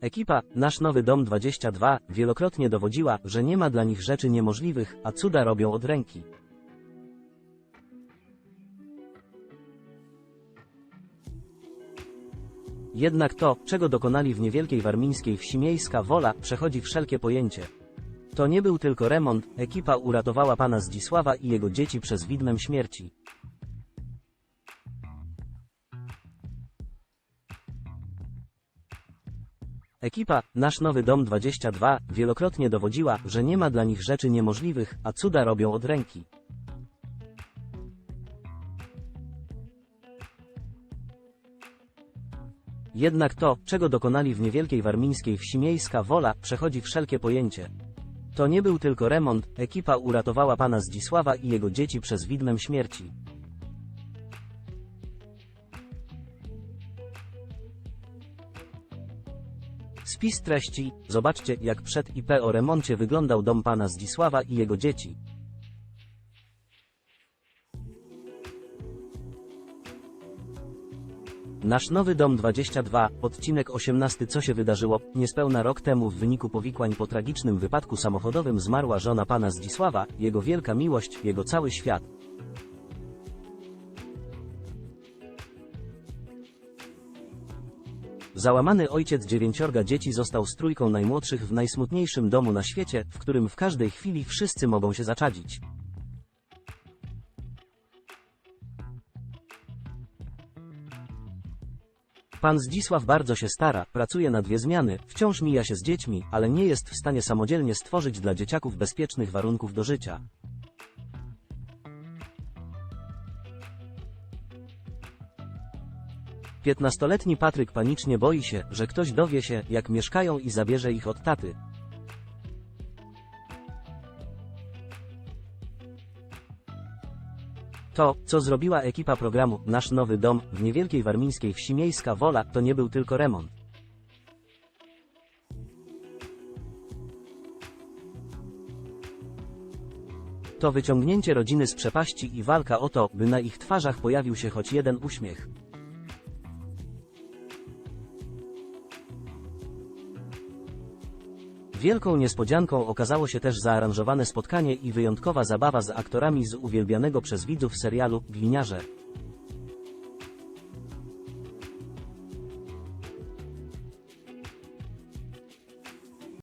Ekipa Nasz Nowy Dom 22 wielokrotnie dowodziła, że nie ma dla nich rzeczy niemożliwych, a cuda robią od ręki. Jednak to, czego dokonali w niewielkiej warmińskiej wsi miejska wola, przechodzi wszelkie pojęcie. To nie był tylko remont, ekipa uratowała pana Zdzisława i jego dzieci przez widmem śmierci. Ekipa Nasz Nowy Dom 22 wielokrotnie dowodziła, że nie ma dla nich rzeczy niemożliwych, a cuda robią od ręki. Jednak to, czego dokonali w niewielkiej warmińskiej wsi miejska wola, przechodzi wszelkie pojęcie. To nie był tylko remont, ekipa uratowała pana Zdzisława i jego dzieci przez widmem śmierci. Spis treści, zobaczcie jak przed IP o remoncie wyglądał dom pana Zdzisława i jego dzieci. Nasz nowy dom 22, odcinek 18 Co się wydarzyło? Niespełna rok temu w wyniku powikłań po tragicznym wypadku samochodowym zmarła żona pana Zdzisława, jego wielka miłość, jego cały świat. Załamany ojciec dziewięciorga dzieci został strójką najmłodszych w najsmutniejszym domu na świecie, w którym w każdej chwili wszyscy mogą się zaczadzić. Pan Zdzisław bardzo się stara, pracuje na dwie zmiany, wciąż mija się z dziećmi, ale nie jest w stanie samodzielnie stworzyć dla dzieciaków bezpiecznych warunków do życia. Piętnastoletni Patryk panicznie boi się, że ktoś dowie się, jak mieszkają i zabierze ich od taty. To, co zrobiła ekipa programu Nasz Nowy Dom w niewielkiej warmińskiej wsi miejska wola, to nie był tylko remont. To wyciągnięcie rodziny z przepaści i walka o to, by na ich twarzach pojawił się choć jeden uśmiech. Wielką niespodzianką okazało się też zaaranżowane spotkanie i wyjątkowa zabawa z aktorami z uwielbianego przez widzów serialu Gliniarze.